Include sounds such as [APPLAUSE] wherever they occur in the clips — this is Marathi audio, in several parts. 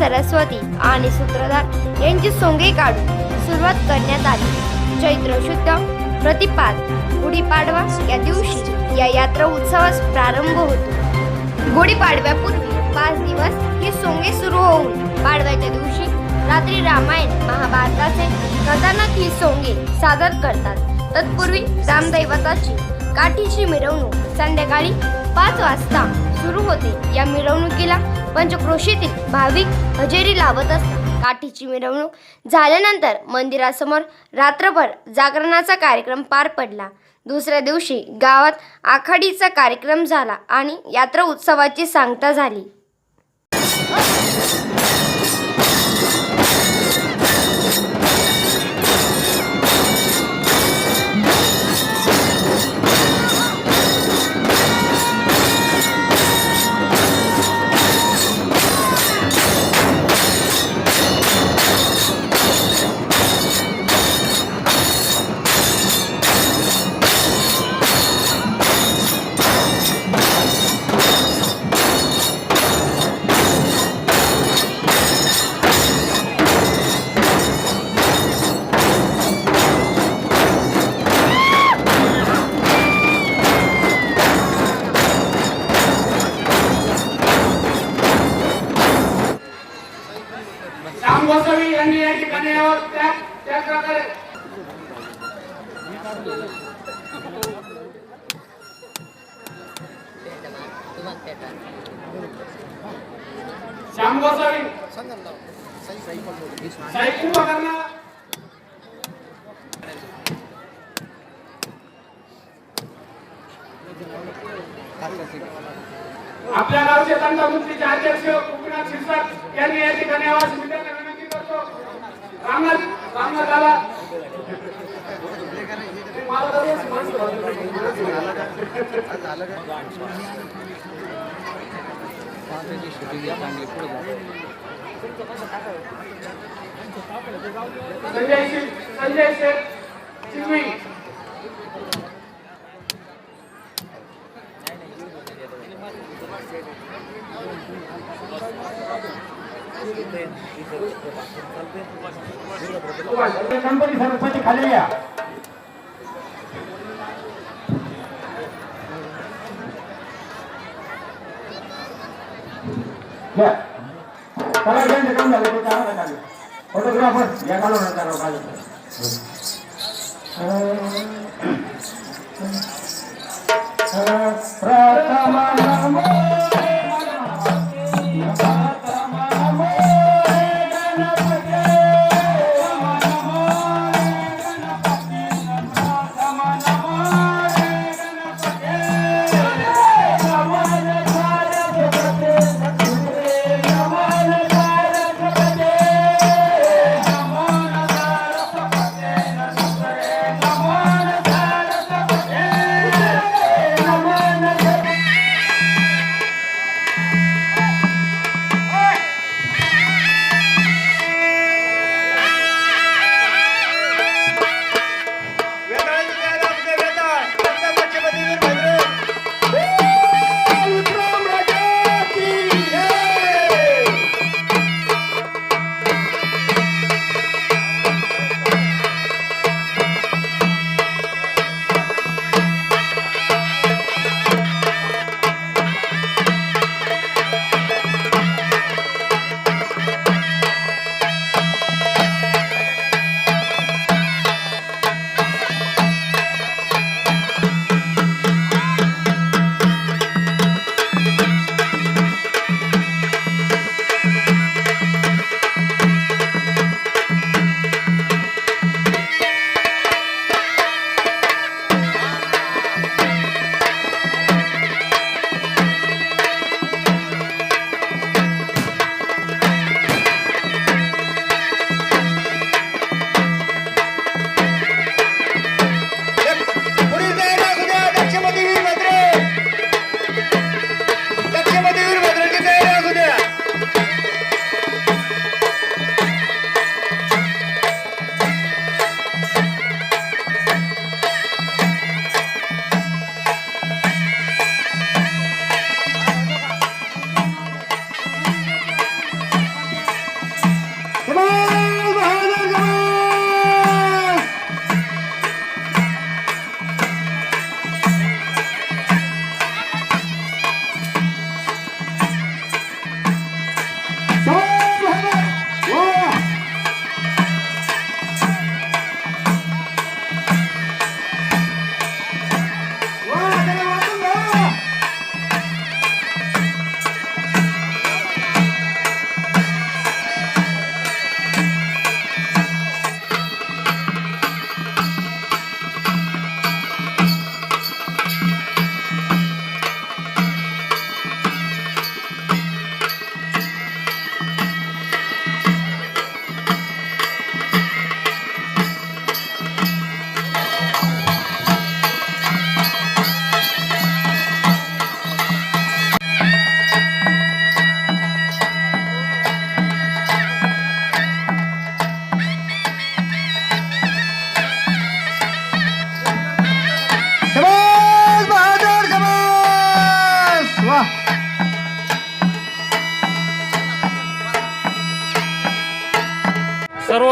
सरस्वती आणि सूत्रधार यांची सोंगे काढून सुरुवात करण्यात आली. चैत्र शुद्ध प्रतिपाद गुढीपाडवा या दिवशी या यात्रा उत्सवास प्रारंभ होतो. गुढीपाडव्यापूर्वी पाच दिवस हे सोंगे सुरू होऊन पाडव्याच्या दिवशी रात्री रामायण महाभारताचे कथानक ही सोंगे सादर करतात. तत्पूर्वी रामदैवताची काठीची मिरवणूक संध्याकाळी पाच वाजता सुरू होते. या मिरवणुकीला पंचक्रोशीतील भाविक हजेरी लावत असतात. काठीची मिरवणूक झाल्यानंतर मंदिरासमोर रात्रभर जागरणाचा कार्यक्रम पार पडला. दुसऱ्या दिवशी गावात आखाडीचा कार्यक्रम झाला आणि यात्रा उत्सवाची सांगता झाली. आपल्या गावचे मुक्तीचे अध्यक्ष गोपीनाथ शिरसाट यांनी या ठिकाणी आवाज विद्यार्थ्यांना विनंती करतो. रामनाथ रामनाथ आला संजय शेठ संजय शेठ चिन्मी गणपती सरस्वती खाली या घ्या. काम झालं ते चांगलं झालं फोटोग्राफर या काढून प्रथम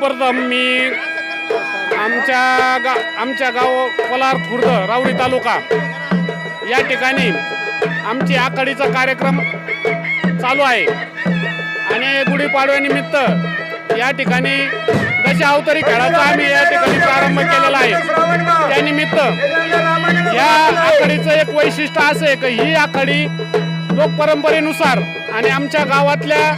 सर्वप्रथम मी आमच्या गा आमच्या गाव कोलार खुर्द रावडी तालुका. या ठिकाणी आमची आखाडीचा कार्यक्रम चालू आहे. आणि गुढीपाडव्यानिमित्त या ठिकाणी दशावतरी खेळाचा आम्ही या ठिकाणी प्रारंभ केलेला आहे. त्यानिमित्त या आखाडीचं एक वैशिष्ट्य असं आहे की ही आखाडी लोकपरंपरेनुसार आणि आमच्या गावातल्या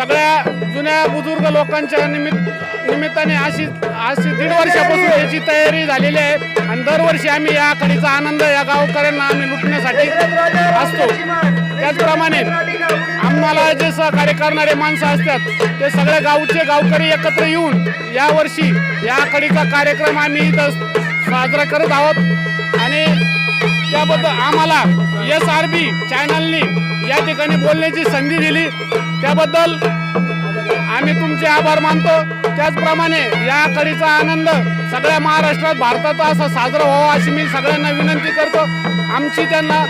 सगळ्या जुन्या बुजुर्ग लोकांच्या निमित्त निमित्ताने अशी अशी दीड वर्षापासून याची तयारी झालेली आहे. आणि दरवर्षी आम्ही या खडीचा आनंद या गावकऱ्यांना आम्ही लुटण्यासाठी असतो. त्याचप्रमाणे आम्हाला जे सहकार्य करणारे माणसं असतात ते सगळे गावचे गावकरी एकत्र येऊन यावर्षी या खडीचा कार्यक्रम आम्ही इथं साजरा करत आहोत. आणि त्याबद्दल आम्हाला एस आर बी चॅनलनी या ठिकाणी बोलण्याची संधी दिली. त्याबद्दल आम्ही तुमचे आभार मानतो. त्याचप्रमाणे या कडीचा आनंद सगळ्या महाराष्ट्रात भारतात असा साजरा व्हावा अशी मी सगळ्यांना विनंती करतो. आमची त्यांना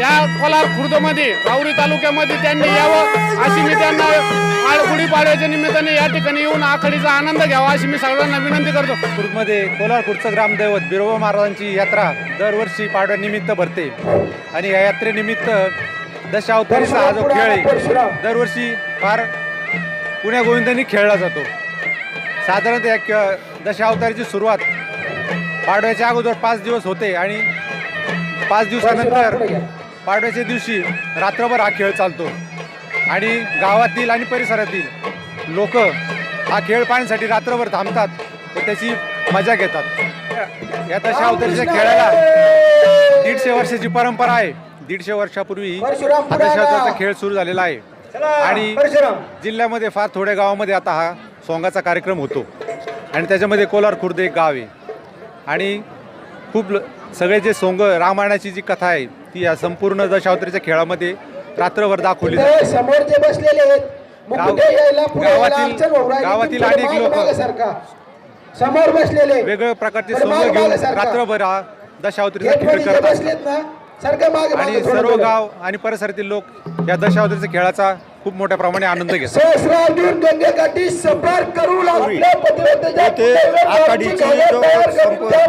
या कोलार खुर्दमध्ये राऊरी तालुक्यामध्ये त्यांनी यावं अशी मी त्यांना आळ- गुढीपाडव्याच्या निमित्ताने या ठिकाणी येऊन आखडीचा आनंद घ्यावा अशी मी सगळ्यांना विनंती करतो. खुर्दमध्ये कोल्हापूरचं ग्रामदैवत बिरोबा महाराजांची यात्रा दरवर्षी पाडव्यानिमित्त भरते. आणि या यात्रेनिमित्त दशावतारीचा हा जो खेळ आहे दरवर्षी फार पुण्या गोविंदांनी खेळला जातो. साधारणतः या दशावतारीची सुरुवात पाडव्याच्या अगोदर पाच दिवस होते आणि पाच दिवसानंतर पाडव्याच्या दिवशी रात्रभर हा खेळ चालतो. आणि गावातील आणि परिसरातील लोक हा खेळ पाहण्यासाठी रात्रभर थांबतात व त्याची मजा घेतात. या दशावतारीच्या खेळाला दीडशे वर्षाची परंपरा आहे. दीडशे वर्षापूर्वी हा खेळ सुरू झालेला आहे. आणि जिल्ह्यामध्ये फार थोड्या गावामध्ये आता हा सोंगाचा कार्यक्रम होतो. आणि त्याच्यामध्ये कोलार खुर्द एक गाव आहे. आणि खूप ल- सगळे जे सोंग रामायणाची जी कथा आहे ती या संपूर्ण दशावतारीच्या खेळामध्ये रात्रभर दाखवली समोर जे बसलेले आहेत गावातील- अनेक लोकं-. समोर बसलेले वेगवेगळ्या प्रकारचे मागे- घेऊन. रात्रभर हा दशावतारीचा खेळ गेटमध्ये जे करत असतात बसलेत ना सारखं मागे आणि सर्व. गाव आणि परिसरातील लोक या दशावतारीच्या खेळाचा खूप मोठ्या प्रमाणे आनंद गंगेकाठी करू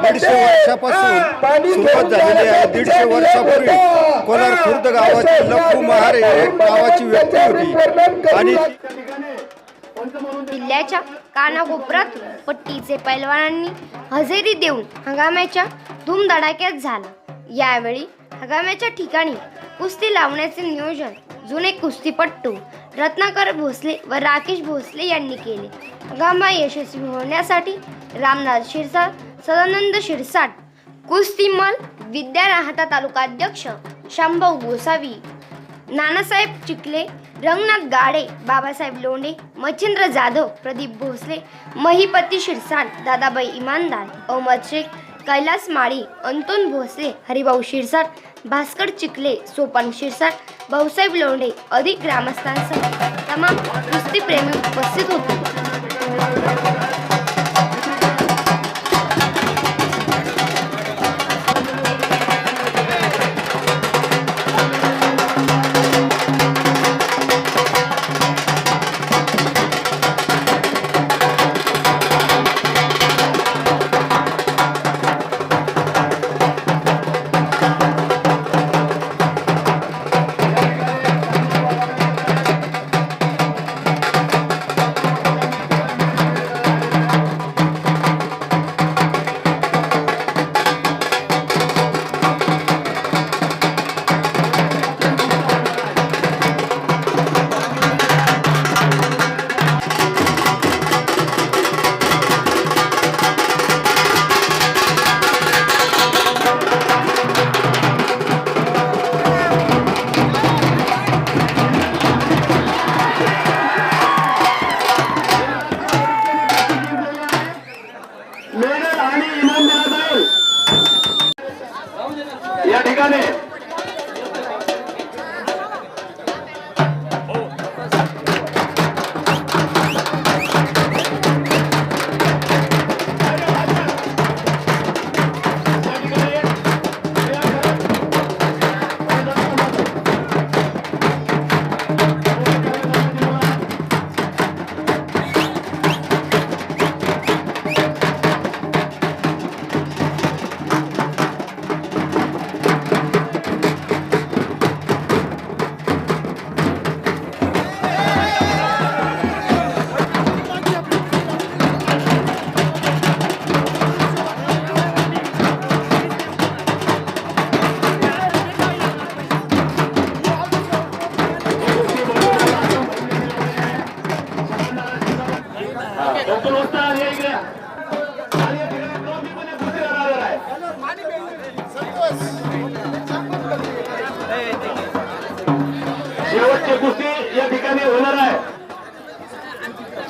दीडशे वर्षापासून सुरुवात झालेली आहे. दीडशे वर्षापूर्वी होता. कोलार खुर्द गावाची महारे गावाची व्यक्ती होती. आणि किल्ल्याच्या कानाकोपऱ्यातून पट्टीचे पैलवानांनी हजेरी देऊन हंगामाच्या धूमधडाक्यात झाला. यावेळी हंगामाच्या ठिकाणी कुस्ती लावण्याचे नियोजन जुने कुस्तीपट्टू रत्नाकर भोसले व राकेश भोसले यांनी केले. हंगामा यशस्वी होण्यासाठी रामनाथ शिरसाट सदानंद शिरसाट कुस्तीमल विद्या राहता तालुका अध्यक्ष शांभाऊ गोसावी नानासाहेब चिखले रंगनाथ गाडे बाबासाहेब लोंढे मच्छिंद्र जाधव प्रदीप भोसले महिपती शिरसाट दादाबाई इमानदार अहमद शेख कैलास माळी अंतोन भोसले हरिभाऊ शिरसाट भास्कर चिखले सोपान शिरसाट भाऊसाहेब लोंढे अधिक ग्रामस्थांसह तमाम कुस्तीप्रेमी उपस्थित होते.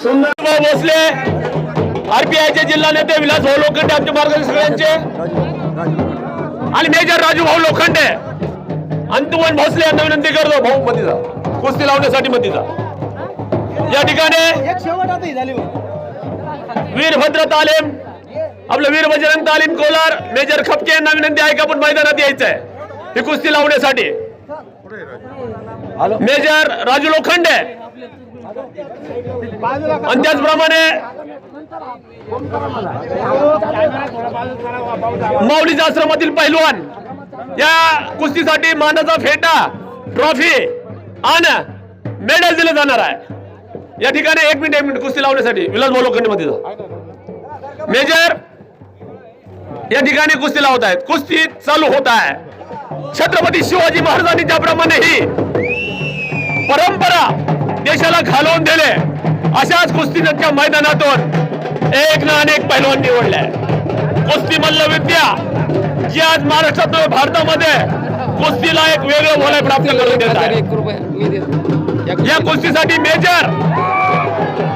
सुंदर भोसले आरपीआयचे जिल्हा नेते विलास भाऊ लोखंडे आमचे मार्गदर्शक सगळ्यांचे. आणि मेजर राजू भाऊ लोखंडे. अंतुमन भोसले यांना विनंती करतो भाऊ मतीचा कुस्ती लावण्यासाठी मतीचा या ठिकाणी वीरभद्र तालीम आपलं वीर बजरंग तालीम कोलार मेजर खपके यांना विनंती आहे का आपण मैदानात यायचं आहे ही कुस्ती लावण्यासाठी. मेजर राजू लोखंडे आणि त्याचप्रमाणे माऊलीच्या आश्रमातील पैलवान या कुस्तीसाठी मानाचा फेटा ट्रॉफी आणि मेडल दिलं जाणार आहे. या ठिकाणी एक मिनिट एक मिनिट कुस्ती लावण्यासाठी. विलास भाऊ मध्ये मेजर या ठिकाणी कुस्ती लावत आहेत. कुस्ती चालू होत आहे. छत्रपती शिवाजी महाराजांनी ज्याप्रमाणे ही परंपरा देशाला घालवून दिले. अशाच कुस्तीच्या मैदानातून एक ना अनेक पैलवान निवडले. कुस्ती मल्ल विद्या जी आज महाराष्ट्रात भारतामध्ये. कुस्तीला एक वेगळं वलय प्राप्त करून देत आहे. या कुस्तीसाठी मेजर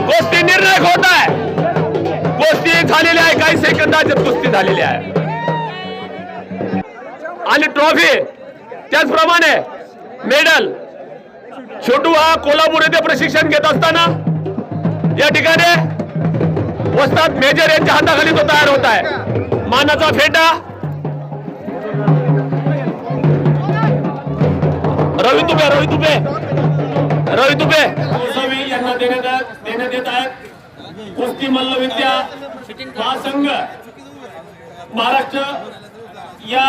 कुस्ती निर्णायक होत आहे. कुस्ती झालेली आहे काही सेकंदात कुस्ती झालेली आहे. आणि ट्रॉफी त्याचप्रमाणे मेडल छोटू हा कोल्हापूर येथे प्रशिक्षण घेत असताना या ठिकाणी वस्ताद मेजर यांच्या हाताखाली तो तयार होत आहे. मानाचा फेटा. रवी तुबे रवी तुबे रवी तुबे यांना देण्यात देण्यात येत आहेत. कुस्ती मल्लविद्या महासंघ महाराष्ट्र या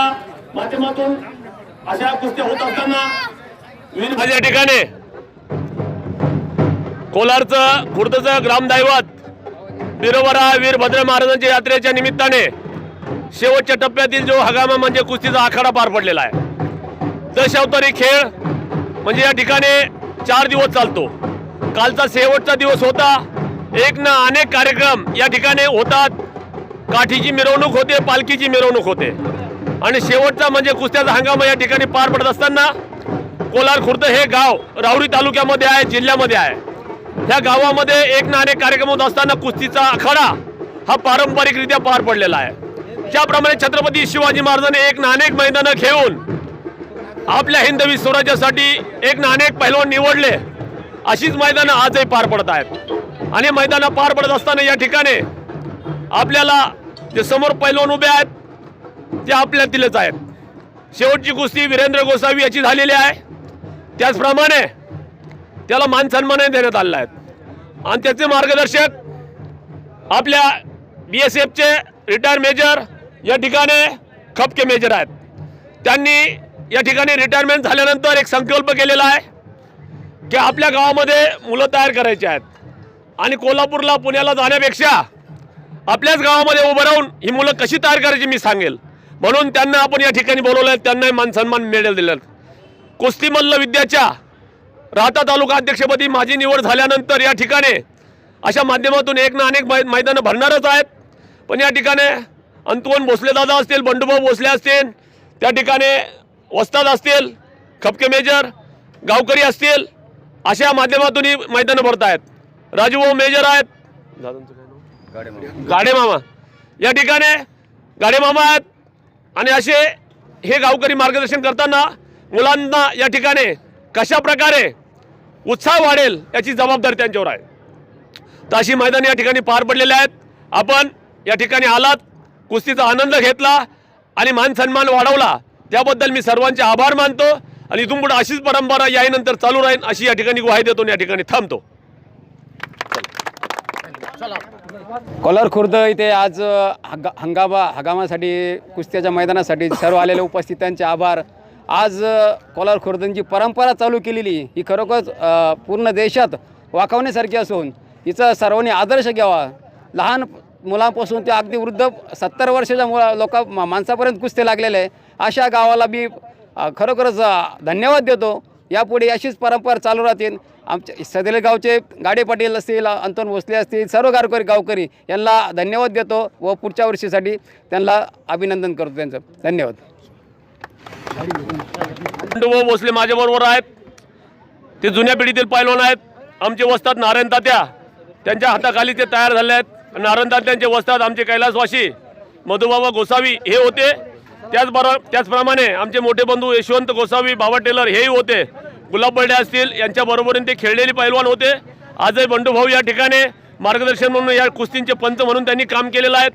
माध्यमातून अशा कुस्त्या होत असताना या ठिकाणी कोलारचं खुर्दचं ग्रामदैवत बिरोबरा वीरभद्र महाराजांच्या यात्रेच्या निमित्ताने शेवटच्या टप्प्यातील जो हगामा म्हणजे कुस्तीचा आखाडा पार पडलेला आहे. दशावतारी खेळ म्हणजे या ठिकाणी चार दिवस चालतो. कालचा शेवटचा दिवस होता. एक ना अनेक कार्यक्रम या ठिकाणी होतात. काठीची मिरवणूक होते पालखीची मिरवणूक होते. आणि शेवटचा म्हणजे कुस्त्याचा हंगाम या ठिकाणी पार पडत असताना कोलार खुर्द हे गाव राहुरी तालुक्यामध्ये आहे जिल्ह्यामध्ये आहे. ह्या गावामध्ये एक ना अनेक कार्यक्रम होत असताना कुस्तीचा आखाडा हा पारंपरिकरित्या पार पडलेला आहे. त्याप्रमाणे छत्रपती शिवाजी महाराजांनी एक ना अनेक मैदानं खेळून आपल्या हिंदवी स्वराज्यासाठी एक ना अनेक पैलवान निवडले अशीच मैदानं आजही पार पडत आहेत. आणि मैदानं पार पडत असताना या ठिकाणी आपल्याला जे समोर पैलवान उभे आहेत ते आपल्यातीलच आहेत. शेवटची कुस्ती वीरेंद्र गोसावी याची झालेली आहे. त्याचप्रमाणे त्याला मान सन्मानही देण्यात आलेला आहे. आणि त्याचे मार्गदर्शक आपल्या बी एस एफचे रिटायर मेजर या ठिकाणी खपके मेजर आहेत. त्यांनी या ठिकाणी रिटायरमेंट झाल्यानंतर एक संकल्प केलेला आहे की आपल्या गावामध्ये मुलं तयार करायची आहेत. आणि कोल्हापूरला पुण्याला जाण्यापेक्षा आपल्याच गावामध्ये उभं राहून ही मुलं कशी तयार करायची मी सांगेल. म्हणून त्यांना आपण या ठिकाणी बोलवलं त्यांनाही मान सन्मान मिळेल दिलं कुस्ती मल्ल विद्याच्या राहता तालुका अध्यक्षपदी माझी निवड झाल्यानंतर या ठिकाणी अशा माध्यमातून एक ना अनेक मै मैदानं भरणारच आहेत. पण या ठिकाणी अंतुवन भोसलेदादा असतील बंडूभाऊ भोसले असतील त्या ठिकाणी वस्ताद असतील खपके मेजर गावकरी असतील अशा माध्यमातून ही मैदानं भरत आहेत राजूभाऊ मेजर आहेत. गाडेमामा या ठिकाणी गाडेमामा आहेत. आणि असे हे गावकरी मार्गदर्शन करताना मुलांना या ठिकाणी कशा प्रकारे उत्साह वाढेल याची जबाबदारी त्यांच्यावर आहे. तर अशी मैदान या ठिकाणी पार पडलेले आहेत. आपण या ठिकाणी आलात कुस्तीचा आनंद घेतला आणि मान सन्मान वाढवला. त्याबद्दल मी सर्वांचे आभार मानतो आणि इथून पुढे अशीच परंपरा यानंतर चालू राहील अशी या ठिकाणी ग्वाही देतो आणि या ठिकाणी थांबतो. कोलार खुर्द इथे आज हंगा हंगामा हंगामासाठी कुस्त्याच्या मैदानासाठी सर्व आलेल्या उपस्थितांचे आभार. आज कोलार खुर्दंची परंपरा चालू केलेली ही खरोखरच पूर्ण देशात वाकवण्यासारखी असून हिचा सर्वांनी आदर्श घ्यावा. लहान मुलांपासून ते अगदी वृद्ध सत्तर वर्षाच्या मुला लोका माणसापर्यंत कुस्ते लागलेले आहे. अशा गावाला मी खरोखरच धन्यवाद देतो. यापुढे अशीच परंपरा चालू राहतील. आमच्या सदले गावचे गाडे पाटील असतील अंतन भोसले असतील सर्व गावकरी गावकरी यांना धन्यवाद देतो व पुढच्या वर्षीसाठी त्यांना अभिनंदन करतो त्यांचं. धन्यवाद. व भोसले माझ्याबरोबर आहेत. ते जुन्या पिढीतील पैलवान आहेत. आमचे वस्तात नारायण तात्या त्यांच्या हाताखाली ते तयार झाले आहेत. नारायण तात्यांचे वस्तात आमचे कैलासवासी मधुबाबा गोसावी हे होते. त्याचबरोबर त्याचप्रमाणे आमचे मोठे बंधू यशवंत गोसावी बाबा टेलर हेही होते. गुलाब बर्डे असतील यांच्याबरोबरीने ते खेळलेले पैलवान होते. आजही बंडूभाऊ या ठिकाणी मार्गदर्शन म्हणून या कुस्तींचे पंच म्हणून त्यांनी काम केलेलं आहे.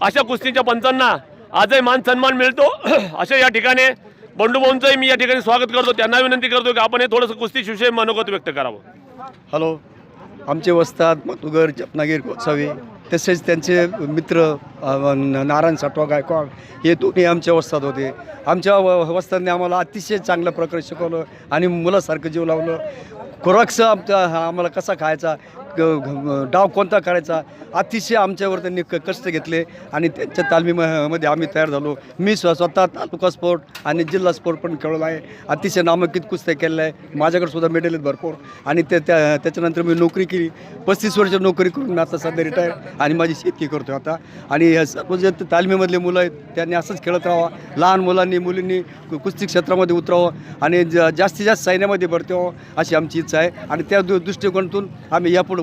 अशा कुस्तींच्या पंचांना आजही मान सन्मान मिळतो. [CLEARS THROAT] अशा या ठिकाणी बंडूभाऊंचंही मी या ठिकाणी स्वागत करतो. त्यांना विनंती करतो की आपण हे थोडंसं कुस्तीविषयी मनोगत व्यक्त करावं. हॅलो. आमचे वस्ताद मतुगर जपनागीर गोसावी तसेच त्यांचे मित्र नारायण साठवा गायकवाड हे दोन्ही आमच्या वस्ताद होते. आमच्या व- वस्तादने आम्हाला अतिशय चांगल्या प्रकारे शिकवलं आणि मुलासारखं जीव लावलं. खुराकचं आमचा हा आम्हाला कसा खायचा डाव कोणता करायचा? अतिशय आमच्यावर त्यांनी क कष्ट घेतले आणि त्यांच्या तालमीमध्ये आम्ही तयार झालो. मी स्व स्वतः तालुका स्पोर्ट आणि जिल्हा स्पोर्ट पण खेळलो आहे. अतिशय नामांकित कुस्त्या केलेलं आहे. माझ्याकडे सुद्धा मेडल आहेत भरपूर. आणि त्या त्या त्याच्यानंतर मी नोकरी केली. पस्तीस वर्ष नोकरी करून आता सध्या रिटायर आणि माझी शेती करतो आता. आणि ह्या सर्व जे तालमीमधले मुलं आहेत त्यांनी असंच खेळत राहावं. लहान मुलांनी मुलींनी कु- कुस्ती क्षेत्रामध्ये उतरावं आणि ज जास्तीत जास्त सैन्यामध्ये भरती व्हावं अशी आमची इच्छा आहे. आणि त्या दृ दृष्टिकोनातून आम्ही यापुढे